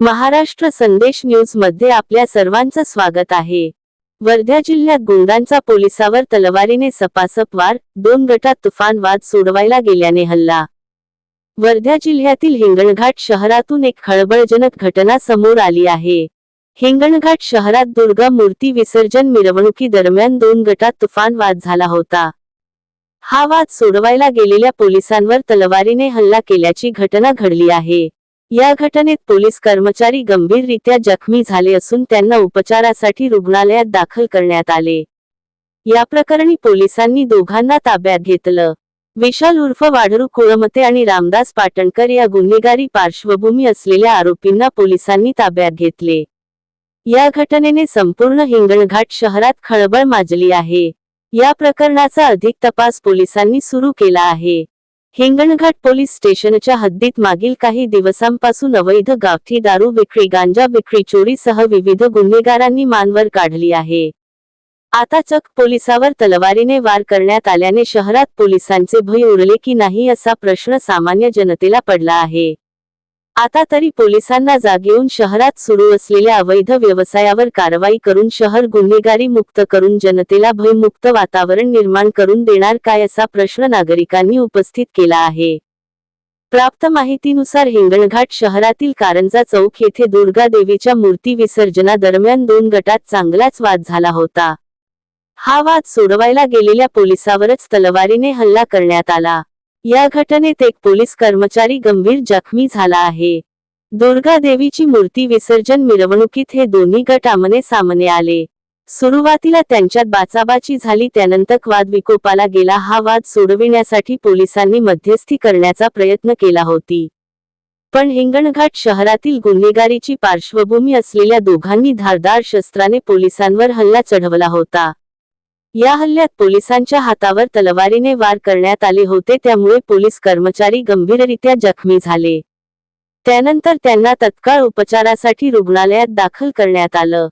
महाराष्ट्र संदेश न्यूजमध्ये आपल्या सर्वांचं स्वागत आहे. वर्धा जिल्ह्यात गुंडांचा पोलिसावर तलवारीने सपासप वार दोन गटात तुफान वाद सोडवायला गेल्याने हल्ला. वर्धा जिल्ह्यातील हिंगणघाट शहरातून एक खळबळजनक घटना समोर आली आहे. हिंगणघाट शहरात दुर्गा मूर्ती विसर्जन मिरवणुकीदरम्यान दोन गटात तुफान वाद झाला होता. हा वाद सोडवायला गेलेल्या पोलिसांवर तलवारीने हल्ला केल्याची घटना घडली आहे. या घटनेत पोलीस कर्मचारी गंभीररित्या जखमी झाले असून त्यांना उपचारासाठी रुग्णालयात दाखल करण्यात आले. या प्रकरणी पोलिसांनी दोघांना ताब्यात घेतलं. विशाल उर्फ वाढरू कुळमते आणि रामदास पाटणकर या गुन्हेगारी पार्श्वभूमी असलेल्या आरोपींना पोलिसांनी ताब्यात घेतले. या घटनेने संपूर्ण हिंगणघाट शहरात खळबळ माजली आहे. या प्रकरणाचा अधिक तपास पोलिसांनी सुरू केला आहे. हिंगणघाट पोलीस स्टेशनच्या हद्दीत मागील काही दिवसांपासून अवैध गावठी दारू विक्री गांजा विक्री चोरीसह विविध गुन्हेगारांनी मानवर काढली आहे. आता चक पोलिसावर तलवारीने वार करण्यात आल्याने शहरात पोलिसांचे भय उरले की नाही असा प्रश्न सामान्य जनतेला पडला आहे. आता तरी पोलिसांना जाग येऊन शहरात सुरू असलेल्या अवैध व्यवसायावर कारवाई करून शहर गुन्हेगारी मुक्त करून जनतेला भयमुक्त वातावरण निर्माण करून देणार काय असा प्रश्न नागरिकांनी उपस्थित केला आहे. प्राप्त माहितीनुसार हिंगणघाट शहरातील कारंजा चौक येथे दुर्गा देवीच्या मूर्ती विसर्जनादरम्यान दोन गटात चांगलाच वाद झाला होता. हा वाद सोडवायला गेलेल्या पोलिसावरच तलवारीने हल्ला करण्यात आला. या घटनेत एक पोलीस कर्मचारी गंभीर जखमी झाला आहे. दुर्गा देवीची मूर्ती विसर्जन मिरवणुकीत हे दोन्ही गट आमने सामने आले. सुरुवातीला त्यांच्यात बाचाबाची झाली त्यानंतर वाद विकोपाला गेला. हा वाद सोडविण्यासाठी पोलिसांनी मध्यस्थी करण्याचा प्रयत्न केला होती. पण हिंगणघाट शहरातील गुन्हेगारीची पार्श्वभूमी असलेल्या दोघांनी धारदार शस्त्राने पोलिसांवर हल्ला चढवला होता. या हल्ल्यात पोलिसांच्या हातावर तलवारीने वार करण्यात आले होते त्यामुळे पोलीस कर्मचारी गंभीररित्या जखमी झाले. त्यानंतर त्यांना तत्काळ उपचारासाठी रुग्णालयात दाखल करण्यात आलं.